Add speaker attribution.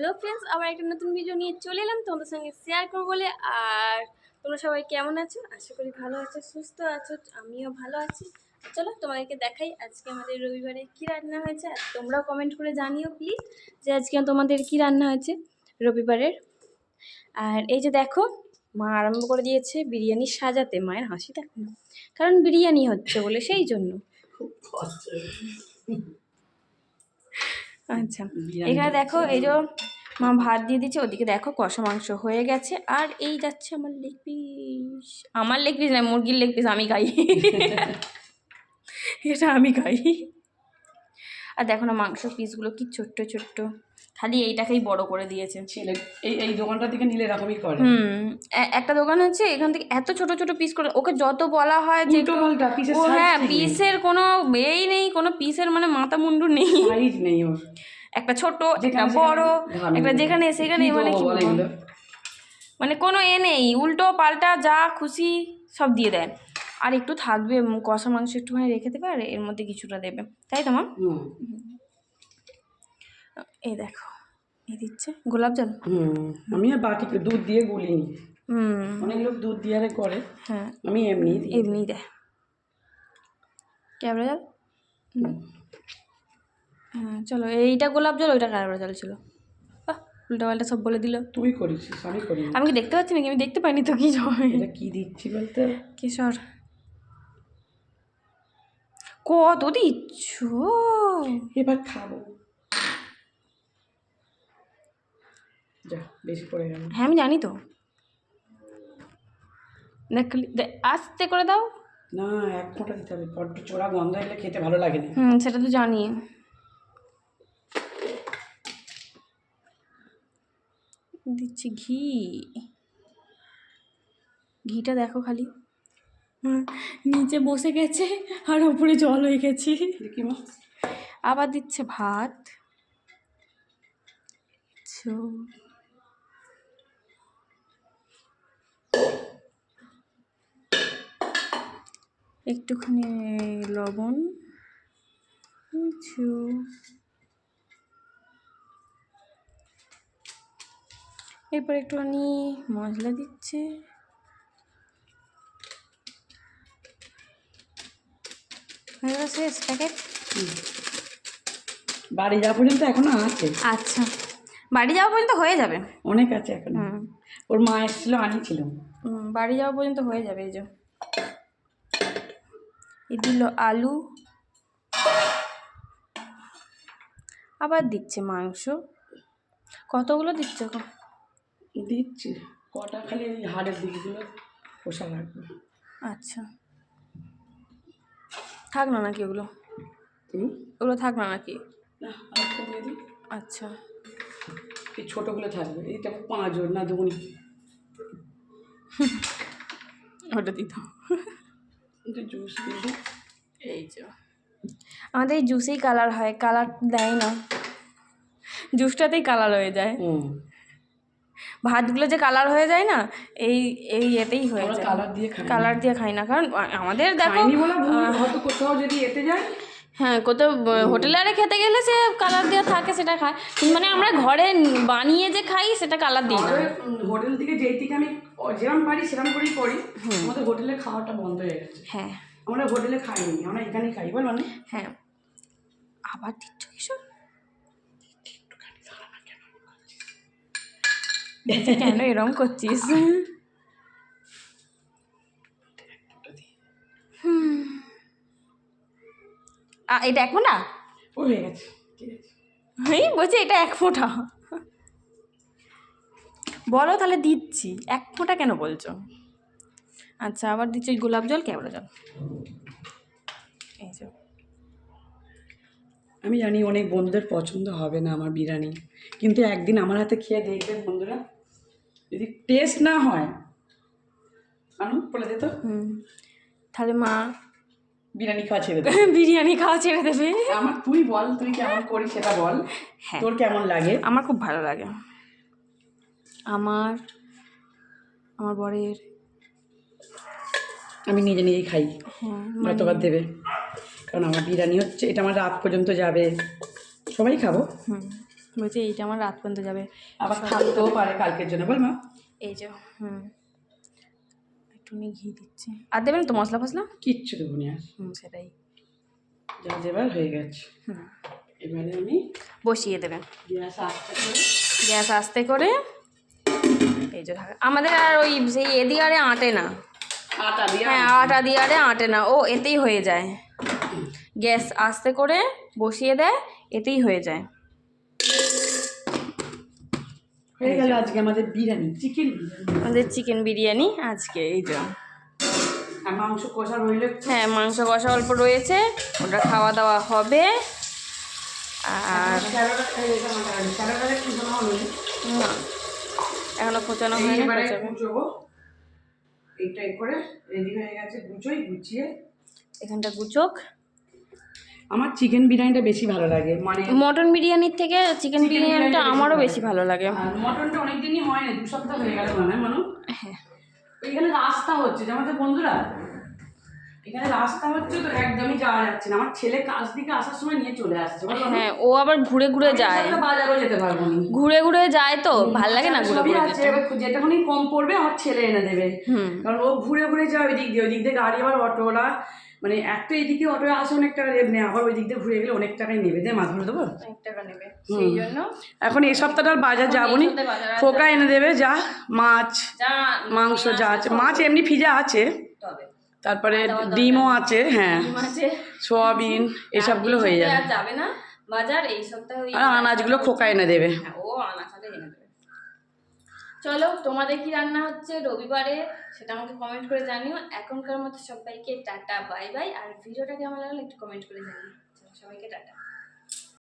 Speaker 1: Hello friends আবার একটা নতুন ভিডিও নিয়ে চলে এলাম তোমাদের সঙ্গে শেয়ার করব বলে। আর তোমরা সবাই কেমন আছো? আশা করি ভালো আছো সুস্থ আছো আমিও ভালো আছি। চলো তোমাদেরকে দেখাই আজকে আমাদের রবিবারে কি রান্না হয়েছে। আর তোমরাও কমেন্ট করে জানিও প্লিজ যে আজকে তোমাদের কি রান্না হয়েছে রবিবারের। আর এই যে দেখো মা আরম্ভ করে দিয়েছে বিরিয়ানি সাজাতে মায়ের হাসি দেখো না কারণ বিরিয়ানি হচ্ছে বলে সেই জন্য। আচ্ছা এখানে দেখো এই যে মা ভাত দিয়ে দিচ্ছে ওদিকে দেখো কষা মাংস হয়ে গেছে আর এই যাচ্ছে আমার লেগ পিস আমার লেগ পিস না মুরগির লেগ পিস আমি খাই। এটা আমি খাই। আর দেখো না মাংস পিসগুলো কি ছোট্ট ছোট্ট। খালি এইটাকেই বড় করে দিয়েছে।
Speaker 2: ছেলে এই এই দোকানটা থেকে নিলে এরকমই করে।
Speaker 1: হুম একটা দোকান আছে এখান থেকে এত ছোট ছোট পিস করে ওকে যত বলা হয় যে
Speaker 2: পিসের
Speaker 1: হ্যাঁ পিসের কোনো এই নেই কোনো পিসের মানে মাথা মুন্ডু নেই।
Speaker 2: নেই ওর।
Speaker 1: একটা ছোট একটা বড় একটা যেখানে সেখানে মানে কি? মানে কোনো এ নেই উল্টো পাল্টা যা খুশি সব দিয়ে দেয় আর একটু থাকবে কষা মাংস একটুখানি রেখে দেবে আর এর মধ্যে কিছুটা দেবে। তাই তো মা? এই দেখো এই দিচ্ছে। গোলাপ জল?
Speaker 2: আমি আর বাটিকে দুধ দিয়ে গুলিনি।
Speaker 1: হুম।
Speaker 2: অনেক লোক দুধ দিয়ে আরে করে।
Speaker 1: হ্যাঁ।
Speaker 2: আমি এমনি
Speaker 1: এমনি দেয়। ক্যাবরা জল। হ্যাঁ চলো এইটা গোলাপ জল ওইটা ক্যাবরা জল ছিল। উল্টা পাল্টা সব বলে দিল।
Speaker 2: তুই করিস আমি করি
Speaker 1: আমি কি দেখতে পাচ্ছি নাকি? আমি দেখতে পাইনি তো কি
Speaker 2: এটা কি দিচ্ছি বলতে?
Speaker 1: কিশোর। কত দিচ্ছ?
Speaker 2: এবার খাব। যা বেশি পড়ে গেল
Speaker 1: হ্যাঁ আমি জানি তো। আস্তে করে দাও।
Speaker 2: না এক ফোঁটা দিতে হবে। বড্ড চোরা গন্ধ এলে খেতে ভালো লাগে না।
Speaker 1: হুম সেটা তো জানি। দিচ্ছি ঘি। ঘিটা দেখো খালি। নিচে বসে গেছে আর ওপরে জল হয়ে গেছে। আবার দিচ্ছে ভাত। একটুখানি লবণ। এরপর একটুখানি মশলা দিচ্ছে। শেষ প্যাকেট
Speaker 2: বাড়ি যাওয়া পর্যন্ত এখনও আছে।
Speaker 1: আচ্ছা। বাড়ি যাওয়া পর্যন্ত হয়ে যাবে?
Speaker 2: অনেক আছে
Speaker 1: এখনও।
Speaker 2: ওর মা এসেছিল আনিছিল
Speaker 1: বাড়ি যাওয়া পর্যন্ত হয়ে যাবে এই যে। এ দিল আলু। আবার দিচ্ছে মাংস। কতগুলো দিচ্ছে গো?
Speaker 2: দিচ্ছি। কটা খালি এই হাড়ের দিকগুলো পোষা লাগবে।
Speaker 1: আচ্ছা। থাক না নাকি ওগুলো? ওগুলো থাক না নাকি?
Speaker 2: না আরেকটা দিয়ে দিই।
Speaker 1: আচ্ছা।
Speaker 2: এই ছোটোগুলো থাকবে। এইটা পাঁচজন না দুগুণ।
Speaker 1: ওটা
Speaker 2: একটু জুস দিয়ে
Speaker 1: এই যে। আমাদের এই জুসেই কালার হয়। কালার দেয় না। জুসটাতেই কালার হয়ে যায়।
Speaker 2: হুম।
Speaker 1: ভাতগুলো যে কালার হয়ে যায় না এই এই এতেই হয়ে যায়।
Speaker 2: কালার দিয়ে খাই
Speaker 1: কালার দিয়ে খাই না কারণ আমাদের দেখো
Speaker 2: কোথাও যদি এতে যায়।
Speaker 1: হ্যাঁ কোথাও হোটেলে আরে খেতে গেলে সে কালার দেওয়া থাকে সেটা খায়। মানে আমরা ঘরে বানিয়ে যে খাই সেটা কালার দিই না।
Speaker 2: হোটেল থেকে যেই থেকে আমি যেরকম পারি সেরকম করেই করি। আমাদের হোটেলে খাওয়াটা বন্ধ হয়ে গেছে।
Speaker 1: হ্যাঁ।
Speaker 2: আমরা হোটেলে খাইনি আমরা এখানেই খাই বল মানে
Speaker 1: হ্যাঁ। আবার দিচ্ছ কিশোর কেন এরম করছিস এটা এক ফোঁটা
Speaker 2: ও হয়ে গেছে ঠিক আছে।
Speaker 1: এই বলছি এটা এক ফোঁটা। বলো তাহলে দিচ্ছি। এক ফোঁটা কেন বলছো? আচ্ছা আবার দিচ্ছি ওই গোলাপ জল কেবড়া জল। এই যে।
Speaker 2: আমি জানি অনেক বন্ধুদের পছন্দ হবে না আমার বিরিয়ানি কিন্তু একদিন আমার হাতে খেয়ে দেখবেন বন্ধুরা। যদি টেস্ট না হয় আনু বলে দে তো।
Speaker 1: হুম তাহলে মা
Speaker 2: বিরিয়ানি খাওয়া ছেড়ে দেবে।
Speaker 1: বিরিয়ানি খাওয়া ছেড়ে দেবে।
Speaker 2: আমার তুই বল তুই কেমন করিস সেটা বল।
Speaker 1: হ্যাঁ।
Speaker 2: তোর কেমন লাগে?
Speaker 1: আমার খুব ভালো লাগে। আমার আমার বরের।
Speaker 2: আমি নিজে নিজেই খাই।
Speaker 1: হ্যাঁ
Speaker 2: যতবার দেবে। কারণ আমার বিরিয়ানি হচ্ছে এটা আমার রাত পর্যন্ত যাবে। সবাই খাব।
Speaker 1: হুম। বলছি এইটা আমার রাত পর্যন্ত যাবে।
Speaker 2: আবার থাকতেও পারে কালকের জন্য বল মা।
Speaker 1: এই যে হুম। একটু ঘি দিচ্ছি। আর দেবেন তো মশলা ফসলা?
Speaker 2: কিচ্ছু দেবো না আর।
Speaker 1: হুম সেটাই।
Speaker 2: যা যেবার হয়ে গেছে।
Speaker 1: হুম।
Speaker 2: এবারে আমি
Speaker 1: বসিয়ে দেবেন।
Speaker 2: গ্যাস আস্তে করে।
Speaker 1: গ্যাস আস্তে করে। এই যে আমাদের আর ওই সেই এদিকে আরে আটে না।
Speaker 2: আটা দিয়ে
Speaker 1: হ্যাঁ আটা। দিয়ে আরে আটে না। ও এতেই হয়ে যায়। গ্যাস আস্তে করে বসিয়ে দেয় এতেই হয়ে যায়।
Speaker 2: হয়ে গেল আজকে আমাদের বিরিয়ানি চিকেন
Speaker 1: আমাদের চিকেন বিরিয়ানি আজকে এই যে।
Speaker 2: মাংস কষা রইল
Speaker 1: হ্যাঁ মাংস কষা অল্প রয়েছে ওটা খাওয়া দাওয়া হবে। আর
Speaker 2: না।
Speaker 1: এখনও খোঁচানো হয়নি
Speaker 2: এইবারে
Speaker 1: খোঁচাবে
Speaker 2: কুচোবো এইটা এই করে রেডি হয়ে গেছে গুছোই গুছিয়ে
Speaker 1: এখানটা গুচোক।
Speaker 2: আমার চিকেন বিরিয়ানিটা বেশি ভালো লাগে মানে
Speaker 1: মটন বিরিয়ানির থেকে চিকেন বিরিয়ানিটা আমারও বেশি ভালো লাগে।
Speaker 2: মটনটা অনেকদিনই হয় না দু সপ্তাহ হয়ে গেল মানে। মানুষ
Speaker 1: হ্যাঁ।
Speaker 2: এখানে রাস্তা হচ্ছে যে আমাদের বন্ধুরা? এখানে রাস্তা হচ্ছে তো একদমই যাওয়া যাচ্ছে না। আমার ছেলে কাজ দিকে আসার সময় নিয়ে চলে আসছে।
Speaker 1: হ্যাঁ ও আবার ঘুরে ঘুরে যায়।
Speaker 2: বাজারও যেতে পারব না।
Speaker 1: ঘুরে ঘুরে যায় তো ভালো লাগে না ঘুরে
Speaker 2: সবই
Speaker 1: ঘুরে
Speaker 2: আছে, যেটাখানি কম পড়বে আমার ছেলে এনে দেবে। কারণ ও ঘুরে ঘুরে যায় ওই দিক দিয়ে। ওই দিক দিয়ে গাড়ি আবার অটোওয়ালা মানে একটা এদিকে অটো আসে অনেক টাকা রেট নেয় আবার ওই দিক দিয়ে ঘুরে গেলে অনেক টাকাই নেবে। দে মাছ ধরে দেবো
Speaker 1: অনেক টাকা নেবে। সেই জন্য
Speaker 2: এখন এই সপ্তাহটা আর বাজার যাব নি। খোকা এনে দেবে যা মাছ মাংস যা আছে। মাছ এমনি ভিজা আছে।
Speaker 1: তবে।
Speaker 2: তারপরে ডিমও আছে হ্যাঁ। সোয়াবিন এসবগুলো হয়ে যাবে।
Speaker 1: যাবে না। বাজার এই সপ্তাহে
Speaker 2: আর আনাজগুলো খোকা এনে দেবে।
Speaker 1: হ্যাঁ ও আনাজ এনে দেবে। চলো তোমাদের কি রান্না হচ্ছে রবিবারে সেটা আমাকে কমেন্ট করে জানিও। এখনকার মতো সবাইকে টাটা বাই বাই। আর ভিডিওটা কেমন লাগল একটু কমেন্ট করে জানিও। সবাইকে টাটা।